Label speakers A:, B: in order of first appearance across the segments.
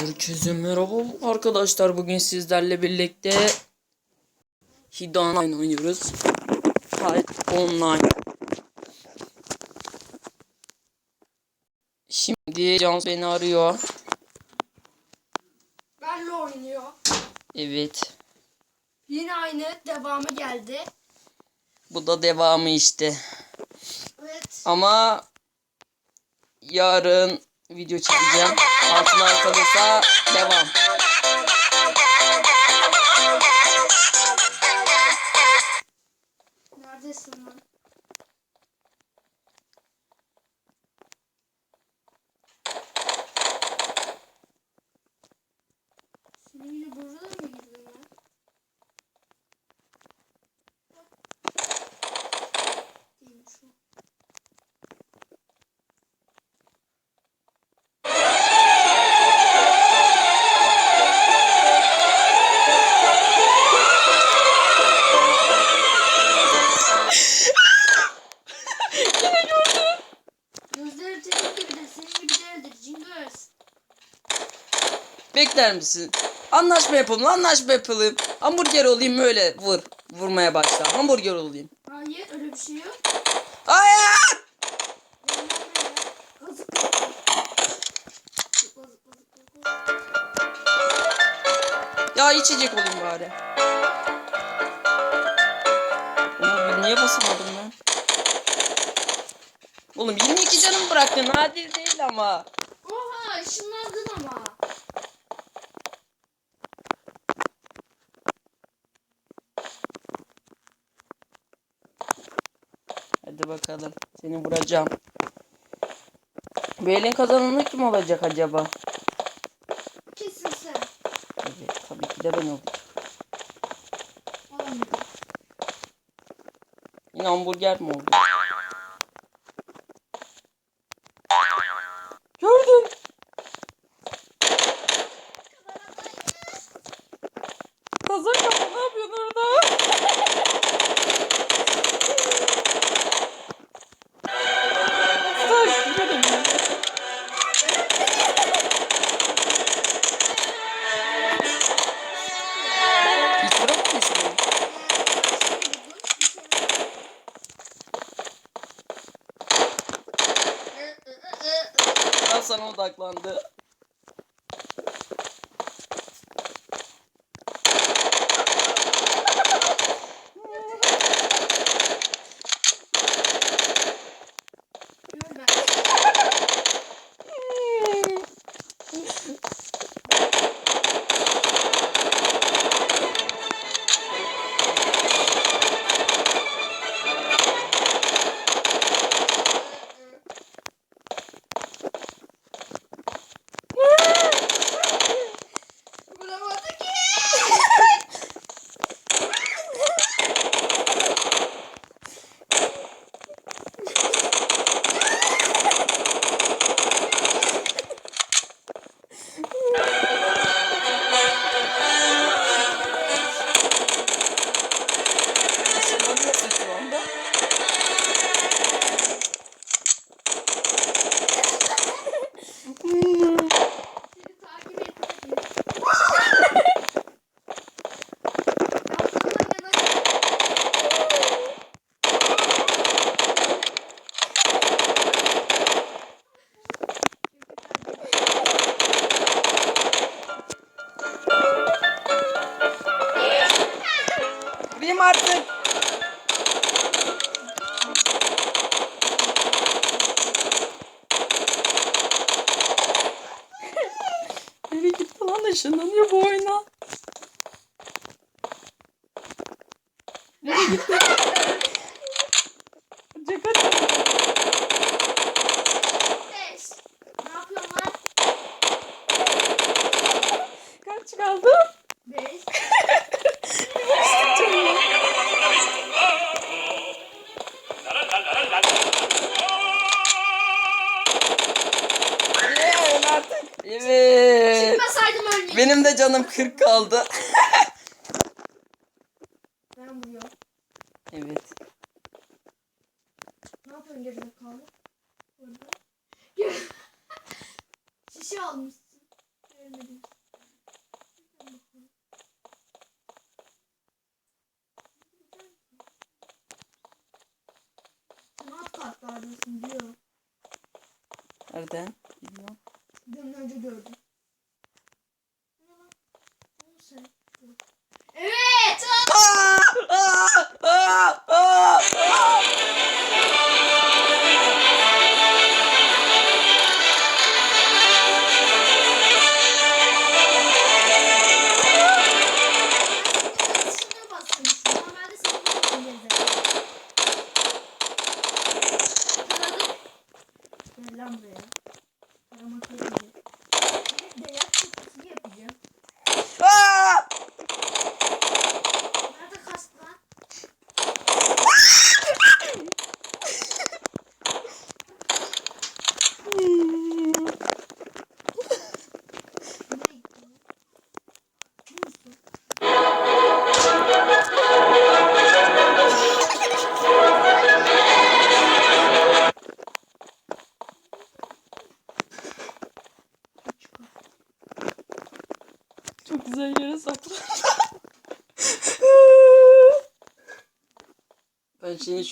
A: Herkese merhaba arkadaşlar. Bugün sizlerle birlikte Hida Online oynuyoruz. Fight Online. Şimdi Can beni arıyor.
B: Benle oynuyor.
A: Evet.
B: Yine aynı devamı geldi.
A: Bu da devamı işte.
B: Evet.
A: Ama yarın video çekeceğim. Altına kalırsa devam. Bekler misin? Anlaşma yapalım, anlaşma yapalım. Hamburger olayım öyle vur. Vurmaya başla. Hamburger olayım.
B: Hayır, öyle bir şey yok.
A: Hayır! Ya içecek olayım bari. Oğlum niye basamadım ben? Oğlum 22 canım bıraktın. Nadir değil ama.
B: Oha, ışınlandın ama.
A: Hadi bakalım. Seni vuracağım. Bu elin kazananı kim olacak acaba?
B: Kesin sen.
A: Evet tabii ki de ben olacağım. Yine hamburger mi oldu? Artık. Nereye gitti lan ışınlanıyor bu oyuna. Nereye gitti?
B: Lan?
A: Kaç kaldı? canım 40 kaldı.
B: ben vuruyorum.
A: Evet.
B: Ne yapıyorsun geride kaldı? Orada. Şişe almışsın. Görmedim. Sanat kartlardasın diyor.
A: Nereden? Bilmiyorum.
B: Dün önce gördüm.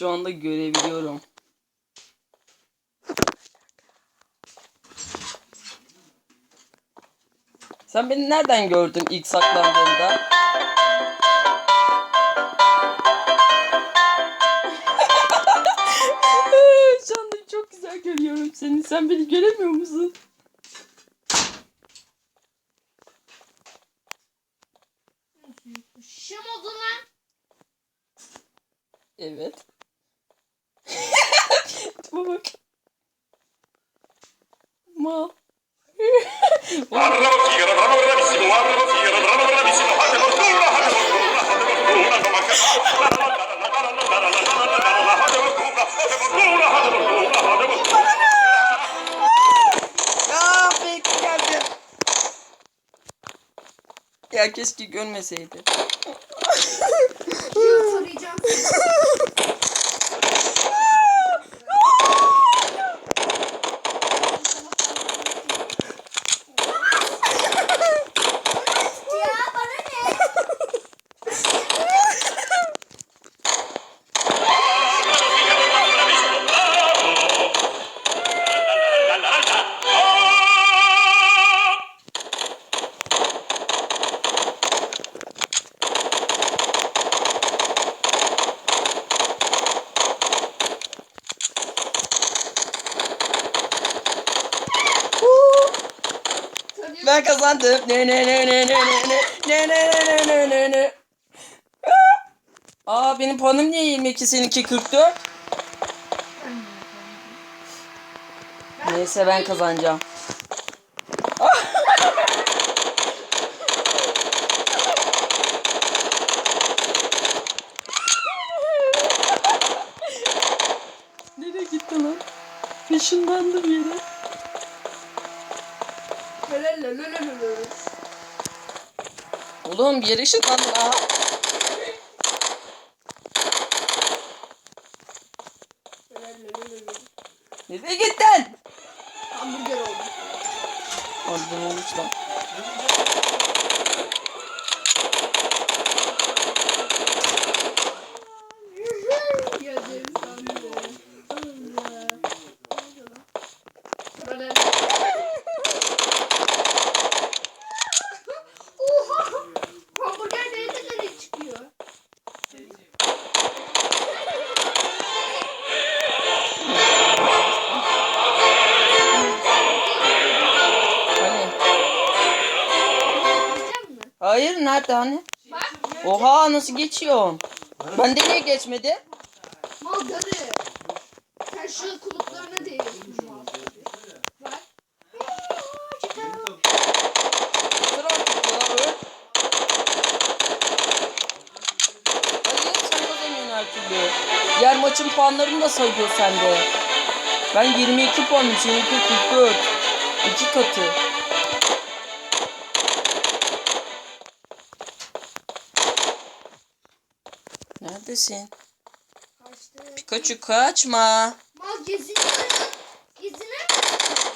A: Şu anda görebiliyorum. Sen beni nereden gördün ilk saklandığında? şu anda çok güzel görüyorum seni. Sen beni göremiyor musun?
C: yapma.
A: ya fake geldi. Ya keşke görmeseydi.
B: Yıl soracağım.
A: Ben kazandım. Ne ne ne ne ne ne ne ne ne ne ne ne ne. Aa benim puanım niye 22 seninki 44? Neyse ben kazanacağım. Nereye gitti lan? Peşindendi bir yere. Oğlum bir yere ışınlandın ha. Nereye gittin?
B: Hamburger oldu.
A: Harbiden olmuş lan.
B: Yedim sandım. Allah.
A: Nerede hani? Oha nasıl geçiyorsun? Ben de niye geçmedi?
B: Mal garı. Sen şu kulaklarına değiyorsun. Bak. Çıkar.
A: Dur artık ya öl. Hayır sen kazanıyorsun her türlü. Diğer maçın puanlarını da sayıyor sende. Ben 22 puanım seninki 44. İki katı. Neredesin?
B: Kaçtı.
A: Pikachu kaçma.
B: Mal geziniyor. Gezinemezsin.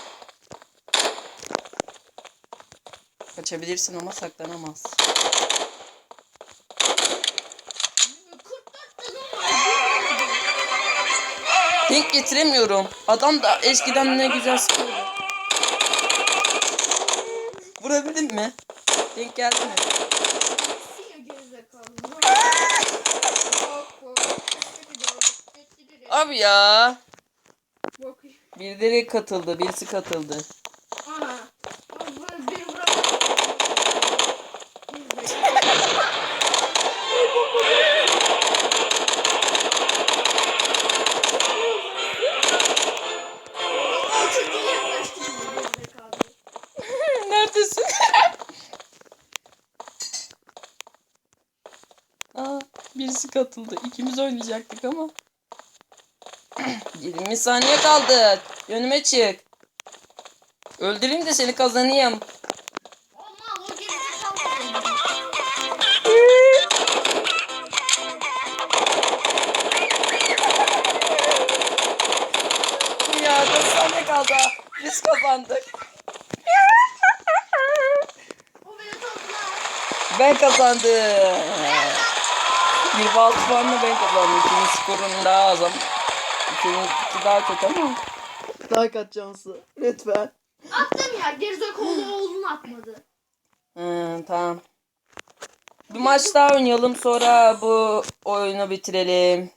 A: Kaçabilirsin ama saklanamaz.
B: 44 tane var.
A: Denk getiremiyorum. Adam da eskiden ne güzel sıkıyordu. Vurabildin mi? Denk geldi mi? Abi ya.
B: Bok.
A: Birileri katıldı. Birisi katıldı.
B: Abi.
A: Neredesin? Aa, birisi katıldı. İkimiz oynayacaktık ama. 20 saniye kaldı. Önüme çık. Öldüreyim de seni kazanayım. Ya 4 saniye kaldı. Biz kazandık. Ben kazandım. 26 puanla ben kazandım. Senin skorun daha az ama. Seninki daha kötü ama. Daha kaç şansı. Lütfen.
B: Attım ya gerizekalı oğlunu atmadı.
A: Hı, tamam. Bir maç daha oynayalım sonra bu oyunu bitirelim.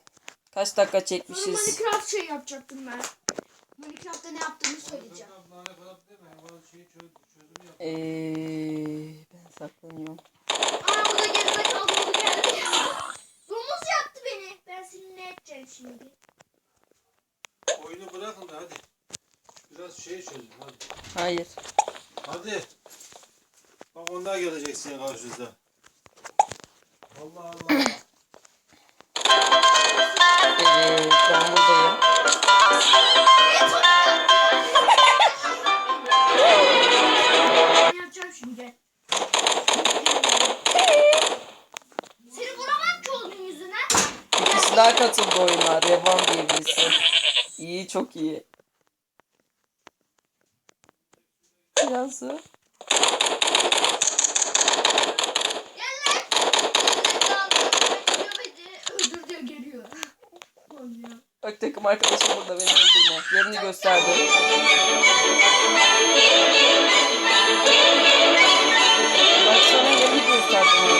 A: Kaç dakika
B: Sonra
A: çekmişiz?
B: Minecraft şey yapacaktım ben. Minecraft'ta ne yaptığımı söyleyeceğim.
A: Eee ben saklanıyorum.
B: Aa burada gerizekalı oldu geldi. Domuz yaptı beni. Ben seni ne edeceğim şimdi?
D: Oyunu bırakın da hadi. Biraz şey çözün hadi.
A: Hayır.
D: Hadi. Bak onlar gelecek senin karşınıza. Allah Allah.
A: Evet ben buradayım.
B: Ben yapacağım şimdi gel. Seni vuramam ki onun yüzünden.
A: İkisi daha katıldı oyuna. Revan diye birisi. İyi çok iyi. Biraz da-. Bak takım arkadaşım burada beni öldürme. Yerini gösterdi. Bak sana yerini gösterdim.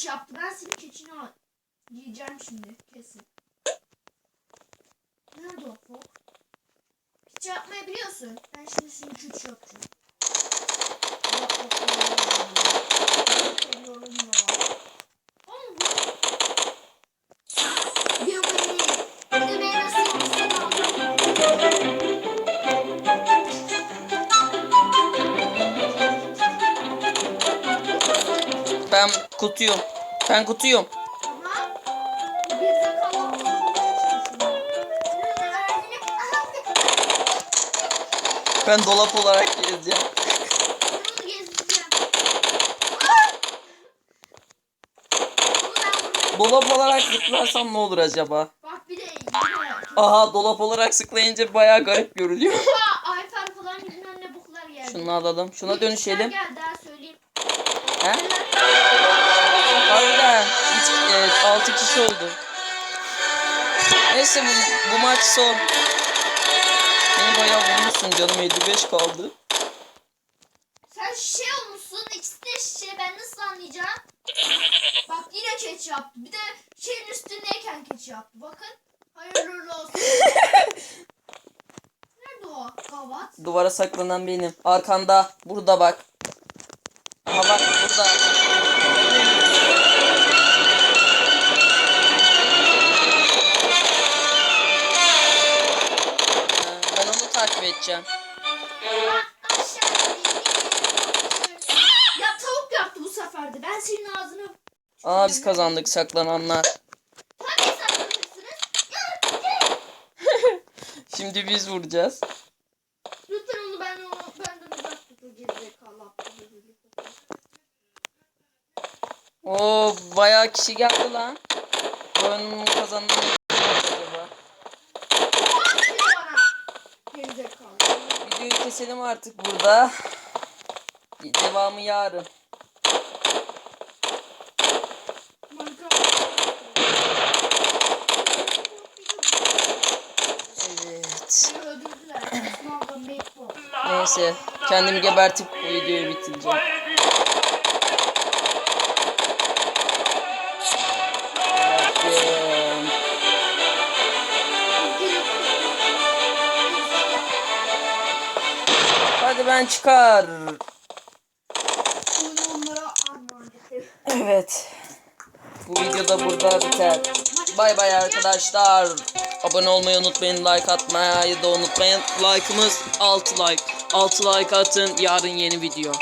B: Keçi yaptı. Ben senin keçini. Yiyeceğim şimdi kesin. Nerede o fok? Keçi yapmayı biliyorsun. Ben şimdi senin keçi yapacağım.
A: Ben kutuyum. Ben kutuyum. Ben dolap olarak gezeceğim. Dolap olarak zıplarsam ne olur acaba?
B: Bak bir de.
A: Aha dolap olarak sıklayınca bayağı garip görünüyor.
B: İPhone falan yüzünden ne boklar geldi.
A: Şunu alalım. Şuna dönüşelim.
B: geldi ha söyleyeyim.
A: He? 6 kişi oldu. Neyse bu, bu maç son. Beni bayağı vurmuşsun canım 55 kaldı.
B: Sen şişe olmuşsun. ikisi de şişe. Ben nasıl anlayacağım? Bak yine keçi yaptı. Bir de şeyin üstündeyken keçi yaptı. Bakın. Hayırlı olsun. Nerede o gavat?
A: Duvara saklanan benim. Arkanda. Burada bak. Aha bak burada.
B: İneyim. Ya tavuk yaptı bu sefer de. Ben senin ağzını...
A: Aa biz kazandık saklananlar.
B: Tabii saklanırsınız.
A: Şimdi biz vuracağız.
B: Lütfen onu ben onu benden uzak tut o gerizekalı aptal herif.
A: Oo bayağı kişi geldi lan. Bu oyunun kazananı keselim artık burada. Devamı yarın.
B: Evet.
A: Neyse kendimi gebertip bu videoyu bitireceğim. Ben çıkar. Evet. Bu video da burada biter. Bay bay arkadaşlar. Abone olmayı unutmayın. Like atmayı da unutmayın. Like'ımız 6 like. 6 like atın. Yarın yeni video.